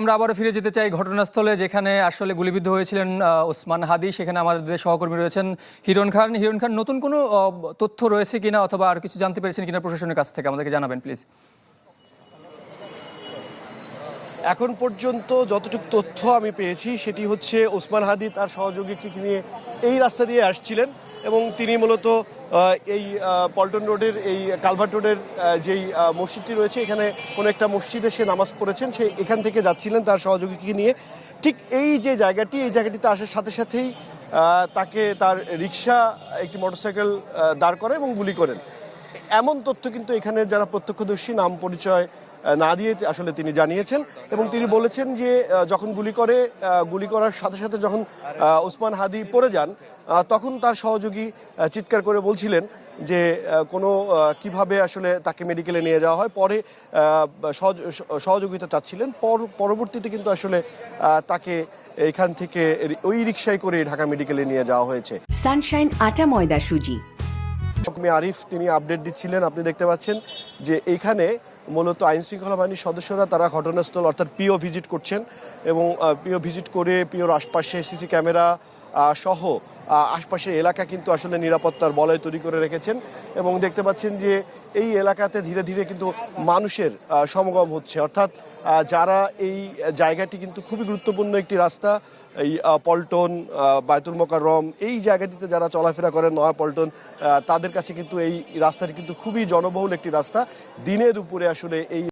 আমরা আবারও ফিরে যেতে চাই ঘটনাস্থলে যেখানে আসলে গুলিবিদ্ধ হয়েছিলেন ওসমান হাদি। সেখানে আমাদের সহকর্মী রয়েছেন হিরণ খান। হিরণ খান, নতুন কোনো তথ্য রয়েছে কিনা অথবা আর কিছু জানতে পেরেছেন কিনা প্রশাসনের কাছ থেকে আমাদেরকে জানাবেন, প্লিজ। এখন পর্যন্ত যতটুকু তথ্য আমি পেয়েছি, সেটি হচ্ছে ওসমান হাদি তার সহযোগীকে নিয়ে এই রাস্তা দিয়ে আসছিলেন এবং তিনি মূলত এই পল্টন রোডের এই কালভার্ট রোডের যেই মসজিদটি রয়েছে, এখানে কোনো একটা মসজিদে সে নামাজ পড়েছেন, সে এখান থেকে যাচ্ছিলেন তার সহযোগীকে নিয়ে। ঠিক এই যে জায়গাটি, এই জায়গাটিতে আসার সাথে সাথেই তাকে তার রিক্সা একটি মোটরসাইকেল দাঁড় করে এবং গুলি করেন। এমন তথ্য কিন্তু এখানের যারা প্রত্যক্ষদর্শী, নাম পরিচয় না দিয়ে আসলে তিনি জানিয়েছেন এবং তিনি বলেছেন যে যখন গুলি করে গুলি করার সাথে সাথে যখন ওসমান হাদি পড়ে যান তখন তার সহযোগী চিৎকার করে বলছিলেন যে কোনো কীভাবে আসলে তাকে মেডিকেলে নিয়ে যাওয়া হয়। পরে সহযোগিতা চাচ্ছিলেন। পর- পরবর্তীতে কিন্তু আসলে তাকে এখান থেকে ওই রিক্সায় করে ঢাকা মেডিকেলে নিয়ে যাওয়া হয়েছে। সানশাইন আটা ময়দা সুজি। আরিফ তিনি আপডেট দিচ্ছিলেন। আপনি দেখতে পাচ্ছেন যে এইখানে মূলত আইন শৃঙ্খলা বাহিনীর সদস্যরা তারা ঘটনাস্থল অর্থাৎ পিও ভিজিট করছেন এবং পিও ভিজিট করে পিওর আশপাশে সিসি ক্যামেরা সহ আশপাশের এলাকা কিন্তু আসলে নিরাপত্তার বলয় তৈরি করে রেখেছেন এবং দেখতে পাচ্ছেন যে এই এলাকাতে ধীরে ধীরে কিন্তু মানুষের সমাগম হচ্ছে। অর্থাৎ যারা এই জায়গাটি কিন্তু খুবই গুরুত্বপূর্ণ একটি রাস্তা, এই পল্টন বায়তুল মোকাররম, এই জায়গাটিতে যারা চলাফেরা করেন নয়া পল্টন তাদের কাছে কিন্তু এই রাস্তাটি কিন্তু খুবই জনবহুল একটি রাস্তা। দিনে দুপুরে আসলে এই